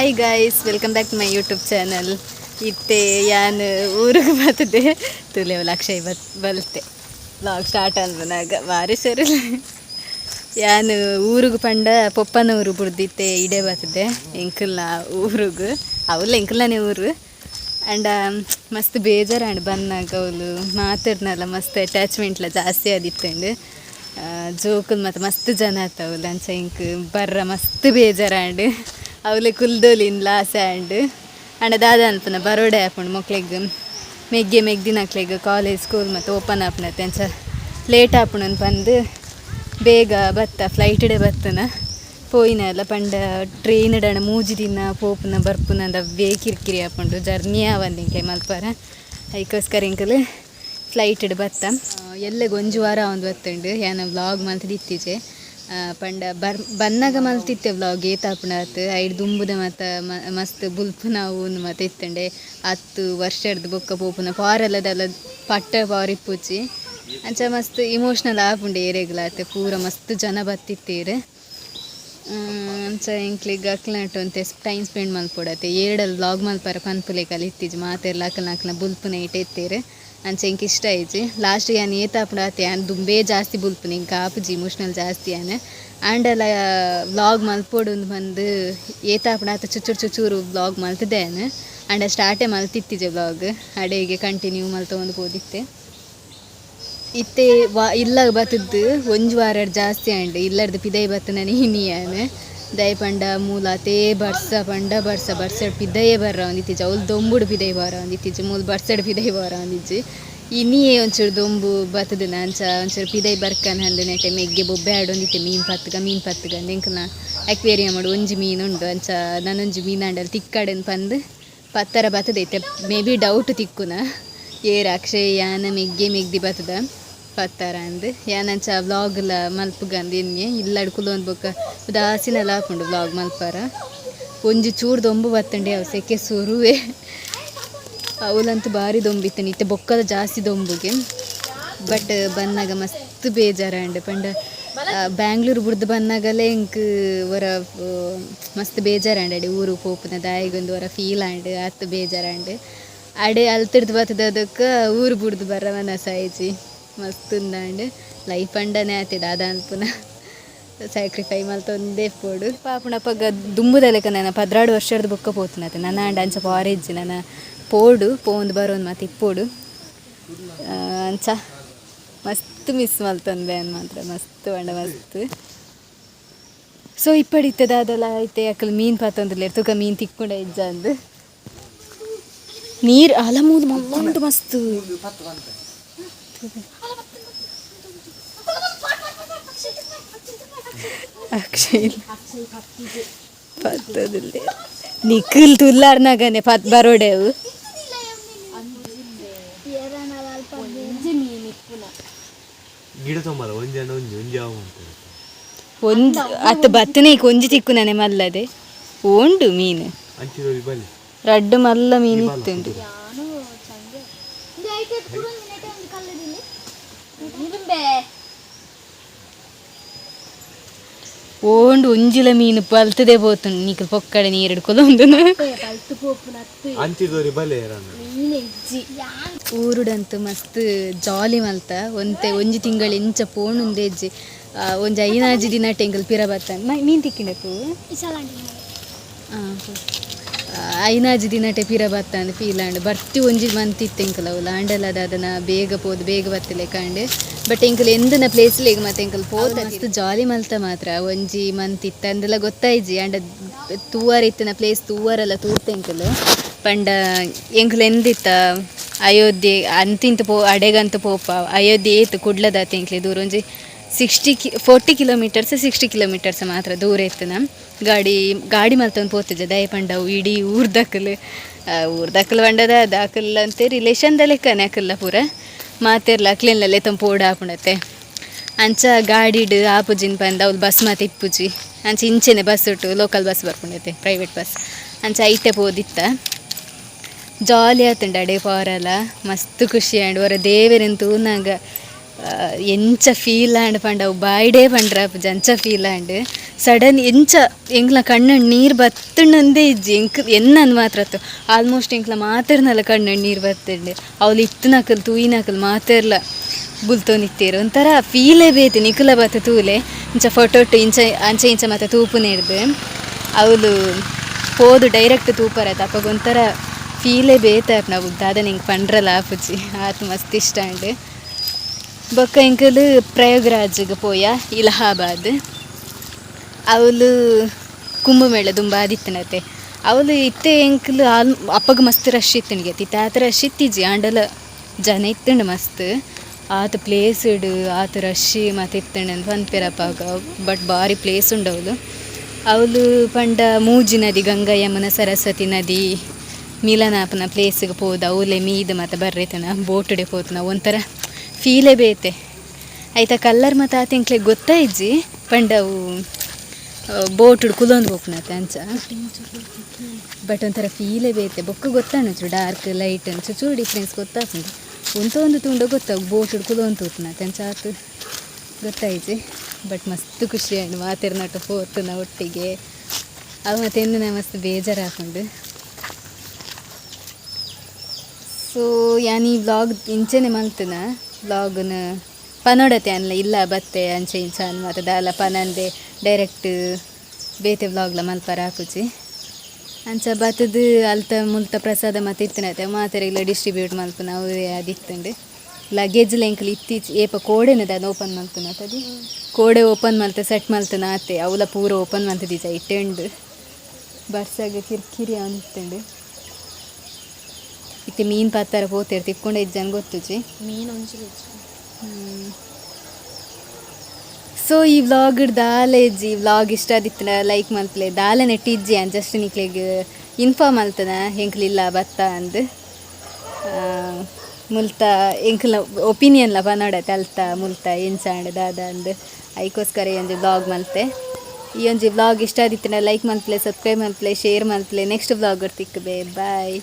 Hi guys welcome back to my YouTube channel ಇತ್ತೆ, ಯಾನು, ಊರಿಗೆ ಬರ್ತದೆ ತುಲೆ ಲಕ್ಷ ಬತ್ ಬಲ್ತೆ ಬ್ಲಾಗ್ ಸ್ಟಾರ್ಟ್ ಅನ್ಬನಾಗ ಭಾರಿ ಸರಿ ಯಾನು, ಊರಿಗೆ ಪಂಡ ಪೊಪ್ಪನ ಊರು ಬುಡ್ದಿತ್ತೆ ಇಡೆ ಬರ್ತದೆ ಎಂಕಲ್ನ ಊರಿಗೆ. ಅವಲ್ಲ ಎಂಕಲ್ನೇ ಊರು. ಅಂಡ ಮಸ್ತ್ ಬೇಜಾರಂಡ್ ಬಂದಾಗ ಅವಳು ಮಾತಾಡ್ನಲ್ಲ, ಮಸ್ತ್ ಅಟ್ಯಾಚ್ಮೆಂಟ್ಲ ಜಾಸ್ತಿ ಆದಿತ್ತಂಡು ಜೋಕುಲ್ ಮತ್ತು ಮಸ್ತ್ ಜನ ಆತವಲ್ಲ ಅಂಚ ಇಂಕ್ ಬರ್ರ ಮಸ್ತ್ ಬೇಜಾರಾಂಡ್ ಅವಲೆ ಕುಲ್ದೋಲಿನ್ ಲಾಸ ಆಂಡ್ ಅಂಡ ದಾದ ಅನ್ಪನ ಬರೋಡೆ ಆಪುಂಡು ಮಕ್ಳಿಗೆ, ಮೆಗ್ಗೆ ಮೆಗ್ದಿನಕ್ಲೆಗ್ ಕಾಲೇಜ್ ಸ್ಕೂಲ್ ಮತ್ತು ಓಪನ್ ಆಪುನತ್ತೆ ಅಂಚ ಲೇಟ್ ಆಪುಣನ್ ಬಂದು ಬೇಗ ಬತ್ತ ಫ್ಲೈಟ್ಡೆ ಬತ್ತನ ಪೋಯಿನ ಎಲ್ಲ ಪಂಡ ಟ್ರೈನ್ ಡಣ ಮೂಜಿ ದಿನ ಪೋಪುನ ಬರ್ಪುನ ಅಂದ ವೇ ಕಿರಿಕಿರಿ ಆಪುಂಡು ಜರ್ನಿ ಆವಂದಿಂಕ್ಲೆ ಮಲ್ಪರ. ಅದಕ್ಕೋಸ್ಕರ ಇಂಕಲ್ ಫ್ಲೈಟ್ ಬತ್ತ. ಎಲ್ಲೆ ಗೊಂಜು ವಾರ ಒಂದು ಬತ್ತುಂಡು. ಯಾನ ವ್ಲಾಗ್ ಮಲ್ತದ ಇತ್ತೀಚೆ ಪಂಡ ಬರ್ ಬನ್ನಾಗ ಮಲ್ತಿತ್ತೆ ವ್ಲಾಗ್ ಏತಾಪುಣತ್ ಐಡ್ ದುಂಬುದ ಮಾತ ಮಸ್ತ್ ಬುಲ್ಪುನ ಅವನು ಮತ್ತು ಇತ್ತಂಡೆ. ಹತ್ತು ವರ್ಷದ ಬೊಕ್ಕ ಪೋಪುನ ಪಾರಲ್ಲದಲ್ಲ ಪಟ್ಟ ಪಾರ್ ಅಂಚ ಮಸ್ತ್ ಇಮೋಷ್ನಲ್ ಆಪುಂಡೆ ಏರೆಗ್ಲಾತೆ, ಪೂರ ಮಸ್ತ್ ಜನ ಬತ್ತಿತ್ತೀರು. ಅಂಚ ಎಂಕ್ಲಿಗ್ ಅಕ್ಲನಟ್ಟು ಅಂತ ಟೈಮ್ ಸ್ಪೆಂಡ್ ಮಲ್ಪೊಡತ್ತೆ. ಏರಡಲ್ಲಿ ವ್ಲಾಗ್ ಮಲ್ಪರ ಪನ್ಪುಲೆ ಕಲಿತ್ತೀಜ್ ಮಾತೆರ್ಲ ಅಕ್ಲನ ಅಕ್ಲನ ಬುಲ್ಪುನ ಇಟ್ಟು ಎತ್ತೇರು ಅಂಚ ಎಂಕ್ ಇಷ್ಟ ಐತಿ. ಲಾಸ್ಟ್ ಯಾನ್ ಏತಾಪುಡ ಆತೆ ಯಾನ್ ದುಂಬೇ ಜಾಸ್ತಿ ಬುಲ್ಪಿನಿ ಕಾಪ್ ಆಪುಜಿ ಇಮೋಷ್ನಲ್ ಜಾಸ್ತಿ ಯಾನ್ ಆಂಡಲ ವ್ಲಾಗ್ ಮಲ್ಪೊಡು ಬಂದು ಏತಾಪುಡ ಆತ ಚುಚ್ಚೂರು ಚುಚ್ಚೂರು ವ್ಲಾಗ್ ಮಲ್ತದೇನು ಆಂಡ ಸ್ಟಾರ್ಟೇ ಮಲ್ತಿತ್ತಿಜೆ ವ್ಲಾಗ್ ಅಡೆಗೆ ಕಂಟಿನ್ಯೂ ಮಲ್ತೊಂದು ಓದಿತ್ತೆ ಇತ್ತೆ ವಾ ಇಲ್ಲ ಬತ್ತದ್ದು ಒಂಜು ವಾರ ಜಾಸ್ತಿ ಅಂಡ್, ಇಲ್ಲರ್ದು ಪಿದೈ ಬತ್ತನ ನೀನಿಯಾನ ದಯ ಪಂಡ ಮೂಲ ತೇ ಬರ್ಸ ಪಂಡ ಬರ್ಸ, ಬರ್ಸಡ್ ಪಿದಯೇ ಬರ್ರ ಒಂದಿತ್ತೀಜಿ ಅವ್ಲು ದೊಂಬುಡು ಪಿದೈ ಬಾರ ಒಂದಿತ್ತೀಜಿ ಮೂಲ ಬರ್ಸಡ್ ಪಿದೈ ಬಾರ ಒಂದಿಜ್ಜಿ ಇನ್ನಿಯೇ ಒಂಚೂರು ದೊಂಬು ಬತ್ತದ ಅಂಚ ಒಂಚೂರು ಪಿದೈ ಬರ್ಕನ್ ಅಂದ್ರೆ ನೆಟ್ಟೆ ಮೆಗ್ಗೆ ಬೊಬ್ಬೆ ಆಡು ಒಂದಿತ್ತೆ ಮೀನು ಪತ್ತಗ ಮೀನು ಪತ್ತಗ ಎಂಕಲ್ನ ಅಕ್ವೇರಿಯಂ ಮಾಡು, ಒಂಜಿ ಮೀನು ಉಂಡು ಅಂಚ ನಾನೊಂಜಿ ಮೀನು ತಿಕ್ಕಡೆನ್ ತಿಕ್ಕಡನ್ ಪಂದು ಪತ್ತರ ಬತ್ತದೈತೆ ಮೇ ಬಿ ಡೌಟ್ ತಿಕ್ಕುನ. ಏರ್ ಅಕ್ಷಯ ಯಾನ ಮೆಗ್ಗೆ ಮೆಗ್ದಿ ಬತ್ತದ ಪತ್ತಾರ ಅಂದ್. ಯಾನಂಚ ವ್ಲಾಗ್ಲ ಮಲ್ಪುಗಂದ್ ಎನ್ನೆ ಇಲ್ಲಡ್ ಕುಲೊಂದು ಬೊಕ್ಕ ಉದಾಸಿನೆಲ್ಲ ಹಾಕೊಂಡು ವ್ಲಾಗ್ ಮಲ್ಪಾರ. ಒಂಜಿ ಚೂರು ದೊಂಬು ಬತ್ತಂಡೆ ಅವು ಸೆಕೆ ಸುರುವೆ ಅವಲಂತೂ ಭಾರಿ ದೊಂಬಿತ್ತು ಇತ್ತೆ ಬೊಕ್ಕದ ಜಾಸ್ತಿ ದೊಂಬುಗೆ. ಬಟ್ ಬಂದಾಗ ಮಸ್ತ್ ಬೇಜಾರಂಡ್ ಪಂಡ ಬ್ಯಾಂಗ್ಳೂರು ಬುಡ್ದು ಬಂದಾಗಲೇ ಇಂಕ್ ವರ ಮಸ್ತ್ ಬೇಜಾರಂಡ್ ಊರು ಪೋಪುನ ದಾಯಿಗೊಂದು ವರ ಫೀಲ್ ಆಂಡ್ ಅತ್ತು ಬೇಜಾರಂಡ್ ಅಡೆ ಅಲ್ತಿಡ್ದು ಬತ್ತದ ಅದಕ್ಕೆ ಊರು ಬುಡ್ದು ಬರವನ ಸಾಯ್ಜಿ. ಮಸ್ತ್ ಉಂದಾಂಡ್ ಲೈಫ್ ಅಂಡನೆ ಆತಿಡ್ ಅನ್ಪುನ ಸ್ಯಾಕ್ರಿಫೈ ಮಲ್ತೊಂದೇ ಪೋಡು. ಪಾಪುನ ಪಗ ದುಂಬುದಲೆಕ ನನ್ನ ಪದ್ರಾಡು ವರ್ಷದ ಬೊಕ್ಕ ಪೋತುನತೆ ನನ್ನ ಅಂಡ ಅಂಚ ಪಾರೇಜ್ ನನ್ನ ಪೋಡು ಪೋಂದು ಬರೋನ್ ಮತ್ತೆ ಇಪ್ಪೋಡು. ಅಂಚ ಮಸ್ತ್ ಮಿಸ್ ಮಲ್ತಂದೆ ಅನ್ ಮಾತ್ರ. ಮಸ್ತ್ ಬಂಡ ಮಸ್ತ್. ಸೊ ಇಪ್ಪಡಿತ್ತದ ಅದೆಲ್ಲ ಐತೆ ಯಾಕಲ್ ಮೀನು ಪಾತಂದ್ರೆ ತೂಕ ಮೀನು ತಿಕ್ಕೊಂಡ ಇಜ್ಜ ಅಂದು. ನೀರು ಅಲಮೂದು ಮಲ್ಲೊಂದು ಮಸ್ತ್. ಅಕ್ಷಯ್ ಪತ್ತದಲ್ಲಿ ನಿಖಿಲ್ ತುಲ್ಲಾರ್ನಾಗನೆ ಪತ್ ಬರೋಡೆವು ಒಂಜಿ ಒಂಜಿ ಒಂದು ಅತ್ತ ಬತ್ತನೆ ಕೊಂಜಿ ತಿಕ್ಕು ನನೆ ಮಲ್ಲದೆ ಓಂಡು ಮೀನು ರಡ್ಡು ಮಲ್ಲ ಮೀನು ಇತ್ತುಂಡು ಓಂಡು ಒಂಜಿಲ ಮೀನು ಪಲ್ತದೆ ಪೋತುಂಡು. ನೀಕು ಪೊಕ್ಕಡೆ ನೀರು ಹಿಡ್ಕೊಲೊಂದು ಅಂಚಿದೋರಿ ಬಲ್ಲಿ ಏರಣ್ಣ ಊರುಡಂತು ಮಸ್ತ್ ಜಾಲಿ ಮಲ್ತ. ಒಂತೆ ಒಂಜಿ ತಿಂಗಳು ಇಂಚ ಪೋಣು ಹೆಜ್ಜೆ ಆ, ಒಂಜಿ ಐನಾಜಿ ದಿನ ಟೆಂಗಲ್ ಪಿರ ಬರ್ತ ಮೀನ್ ತಿಕ್ಕಿನ ಐನಾಜಿ ದಿನಟೆ ಪಿರ ಬತ್ತಾಂಡ್ ಪೀಲಾಂಡ್. ಬರ್ತಿ ಒಂಜಿ ಮಂತ್ ಇತ್ತೆಂಕಲ್ ಅವು ಲಾಂಡಲ್ಲ ಅದನ್ನ ಬೇಗ ಪೋದು ಬೇಗ ಬತ್ತಲೆ ಕಾಂಡ್. ಬಟ್ ಎಂಕಲ್ ಎಂದಿನ ಪ್ಲೇಸ್ ಲೇಗ್ ಮತ್ತೆ ಎಂಕಲ್ ಪೋತ ಮಸ್ತ್ ಜಾಲಿ ಮಲ್ತ ಮಾತ್ರ. ಒಂಜಿ ಮಂತ್ ಇತ್ತ ಅಂದೆಲ್ಲ ಗೊತ್ತಾಯ್ಜಿ. ಅಂಡ ತೂವರ್ ಇತ್ತಿನ ಪ್ಲೇಸ್ ತೂವಾರೆಲ್ಲ ತೂರ್ತೆಂಕಲ್ ಪಂಡ ಎಂಕಲ್ ಎಂದಿತ್ತ? ಅಯೋಧ್ಯೆ ಅಂತಿಂತ ಪೋ, ಅಡೆಗಂತ ಪೋಪ. ಅಯೋಧ್ಯೆ ಏತು ಕುಡ್ಲದ ಎಂಕ್ಲೆ ದೂರ. ಒಂಜಿ ಸಿಕ್ಸ್ಟಿ ಕಿ ಫೋರ್ಟಿ ಕಿಲೋಮೀಟರ್ಸ್ ಸಿಕ್ಸ್ಟಿ ಕಿಲೋಮೀಟರ್ಸ್ ಮಾತ್ರ ದೂರ ಇತ್ತನ ಗಾಡಿ ಗಾಡಿ ಮಲ್ತೊಂದು ಪೋತಿದ್ದೆ ದಯ ಪಂಡವು ಇಡೀ ಊರ್ದಕ್ಕಲು ಊರ್ದಕ್ಕಲು ಬಂಡದ ದಾಕಲ್ ಅಂತೆ ರಿಲೇಷನ್ದ ಲೆಕ್ಕನೆ ಅಕಲ್ಲ ಪೂರ ಮಾತೆರ್ಲ ಅಕ್ಲೆಲ್ಲ ತಂಪು ಓಡಾಪುಣತೆ ಅಂಚ ಗಾಡಿಡ್ ಆಪುಜಿನ್ ಪಂದ ಅವ್ಲು ಬಸ್ ಮಾತು ಇಪ್ಪುಜಿ ಅಂಚ ಇಂಚೆನೆ ಬಸ್ ಉಂಟು ಲೋಕಲ್ ಬಸ್ ಬರ್ಕೊಂಡೈತೆ ಪ್ರೈವೇಟ್ ಬಸ್ ಅಂಚ ಐತೆ ಪೋದಿತ್ತ. ಜಾಲಿ ಆತುಂಡು ಅಡೆ ಪಾರಲ ಮಸ್ತ್ ಖುಷಿ ಆಂಡ್ ಹೊರ ದೇವರಂತೂ ನಂಗೆ ಎಂಚ ಫೀಲ್ ಆಂಡ್ ಪಂಡ ಬಾಯ್ಡೇ ಪಂಡ್ರ ಫೀಲ್ ಆಂಡ್ ಸಡನ್ ಎಂಚ, ಎಂಕ್ಲ ಕಣ್ಣಣ್ಣು ನೀರು ಬತ್ತಣ್ಣಂದೇ ಇಜ್ಜಿ, ಎಂಕ್ ಎನ್ನನ್ ಮಾತ್ರ ಆಲ್ಮೋಸ್ಟ್ ಎಂಕ್ಲ ಮಾತಾಡ್ನಲ್ಲ ಕಣ್ಣಣ್ಣು ನೀರು ಬತ್ತಂಡೆ. ಅವ್ಲು ಇತ್ತನಕಲ್ ತೂಯಿನಕಲ್ ಬುಲ್ತೋ ಬುಲ್ತೋನಿತ್ತೇರು ಒಂಥರ ಫೀಲೇ ಬೇತೆ ನಿಖಲ ಬತ್ತ ತೂಲೆ. ಇಂಚ ಫೋಟೋಟ್ಟು ಇಂಚ, ಅಂಚೆ ಇಂಚ ಮತ್ತೆ ತೂಪು ನೀಡ್ದು ಅವಳು ಹೋದು ಡೈರೆಕ್ಟ್ ತೂಪರತ್ತ ಅಪ್ಪಾಗ ಫೀಲೇ ಬೇತೆ ನಾವು ದಾದ ನಿಂಗೆ ಪಂಡ್ರಲ್ಲ ಆಪುಜಿ ಆತು ಮಸ್ತ್ ಇಷ್ಟ ಅಂಡ್ ಬೊಕ್ಕ ಎಂಕಲು ಪ್ರಯಾಗ್ರಾಜ್ಗೆ ಪೋಯ ಇಲಹಾಬಾದ್ ಅವಳು ಕುಂಭಮೇಳ ದುಂಬ ಆದಿತ್ತನತೆ ಅವಳು ಇತ್ತೆ ಎಂಕಲು ಆಲ್ ಅಪ್ಪಗ ಮಸ್ತ್ ರಶ್ ಇತ್ತನಿಗೆ ತಿತ್ತ ಆತ ರಶ್ ಇತ್ತೀಜಿ ಆಂಡಲ ಜನ ಇತ್ತಂಡು ಮಸ್ತ್ ಆತ ಪ್ಲೇಸ್ ಇಡು ಆತ ರಶ್ ಮತ್ತೆ ಇತ್ತಂಡು ಅಂತ ಪನ್ಪೆರಪ್ಪಾಗ ಬಟ್ ಭಾರಿ ಪ್ಲೇಸ್ ಉಂಡು ಅವಳು ಅವಳು ಪಂಡ ಮೂಜಿ ನದಿ ಗಂಗಾ ಯಮುನ ಸರಸ್ವತಿ ನದಿ ಮಿಲನಾಪನ ಪ್ಲೇಸಿಗೆ ಪೋದು ಅವಲೆ ಮೀದು ಮತ್ತು ಬೋಟ್ ಬೋಟುಡೆ ಪೋತನ ಒಂಥರ ಫೀಲೇ ಬೇತೆ. ಆಯ್ತಾ, ಕಲ್ಲರ್ ಮತ್ತು ಆತ ಎಂಕ್ಲೆ ಗೊತ್ತಾಯಿಜ್ಜಿ ಪಂಡ ಅವು ಬೋಟ್ ಕುಲೊಂದು ಹೋಗ್ನತ್ತೆ ಅಂಚ ಬಟ್ ಒಂಥರ ಫೀಲೇ ಬೇತೆ. ಬೊಕ್ಕ ಚೂ ಡಾರ್ಕ್ ಲೈಟ್ ಅಂಚು ಚೂರು ಡಿಫ್ರೆನ್ಸ್ ಗೊತ್ತಾಗ್ತದೆ. ಒಂತ ಒಂದು ತುಂಡ ಗೊತ್ತಾಗ, ಬೋಟ್ ಕುಲೊಂದು ತೂತ್ನತ್ತೆ ಅಂಚ ಆತು. ಗೊತ್ತಾಯ್ತು. ಬಟ್ ಮಸ್ತ್ ಖುಷಿ ಆಯ್ತು. ನಟ ಹೋತನ ಒಟ್ಟಿಗೆ. ಅವು ಮತ್ತೆ ನಾ ಮಸ್ತ್ ಬೇಜಾರು ಹಾಕೊಂಡು ಸೊ ಯಾನ್ ಈ ವ್ಲಾಗ್ ಇಂಚೆನೆ ಮಲ್ತನ ವ್ಲಾಗ್ನ ಪನೋಡತೆ ಅನ್ಲ, ಇಲ್ಲ ಬತ್ತೆ ಅಂಚೆ ಇಂಚ ಅನ್ ಮತ್ತು ದಾಲ ಪನಂದೆ ಡೈರೆಕ್ಟ್ ಬೇತೆ ವ್ಲಾಗ್ಲ ಮಲ್ಪರ ಹಾಕುಚಿ. ಅಂಚ ಬತ್ತದು ಅಲ್ತ ಮುಲ್ತ ಪ್ರಸಾದ ಮತ್ತು ಇತ್ತನತೆ ಇಲ್ಲ ಡಿಸ್ಟ್ರಿಬ್ಯೂಟ್ ಮಲ್ಪನ ಅವೇ ಅದಿತ್ತಂಡು ಲಗೇಜ್ ಎಂಕಲ್ ಇತ್ತೀಚೆ, ಏಪ ಕೋಡೆನದ ಅದು ಓಪನ್ ಮಲ್ತನ ತದಿ ಕೋಡೆ ಓಪನ್ ಮಲ್ತ ಸೆಟ್ ಮಲ್ತನ ಆತೆ ಅವಲ ಪೂರ ಓಪನ್ ಮಲ್ತದೀಜ ಇಟ್ಟೆಂಡು. ಬರ್ಸಾಗ ಕಿರಿಕಿರಿ ಅನ್ತಂಡು. ಇತ್ತೆ ಮೀನು ಪಾತಾರ ಪೋತೇರು ತಿಕ್ಕೊಂಡೆ ಇಜ್ಜನ್ ಜನ ಗೊತ್ತುಜಿ ಮೀನು ಸೊ ಈ ವ್ಲಾಗ್ ದಾಲೆ ಇಜ್ಜಿ ವ್ಲಾಗ್ ಇಷ್ಟ ಆದಿತ್ತಿನ ಲೈಕ್ ಮಲ್ಪಲೆ ದಾಲೆ ನೆಟ್ಟಿಜ್ಜಿ ಅನ್ ಜಸ್ಟ್ ನಿಕ್ಲೆಗ್ ಇನ್ಫಾರ್ಮ್ ಮಲ್ತನ ಹೆಂಕ್ಲಿಲ್ಲ ಬತ್ತ ಅಂದ್. ಮುಲ್ತ ಎಂಕ್ಲ ಒಪಿನಿಯನ್ಲ ಪನೋಡತೆ ಅಲ್ತ ಮುಲ್ತ ಎಂಚಾಂಡ್ ದಾದ ಅಂದ್. ಐಕೋಸ್ಕರ ಈ ಒಂಜಿ ವ್ಲಾಗ್ ಮಲ್ತೆ ಈ ಒಂಜಿ ವ್ಲಾಗ್ ಇಷ್ಟ ಆದಿತ್ತಿನ ಲೈಕ್ ಮಲ್ಪಲೆ ಸಬ್ಸ್ಕ್ರೈಬ್ ಮಲ್ಪಲೆ ಶೇರ್ ಮಲ್ಪಲೆ ನೆಕ್ಸ್ಟ್ ವ್ಲಾಗ್ ತಿಕ್ಕಬೇ ಬಾಯ್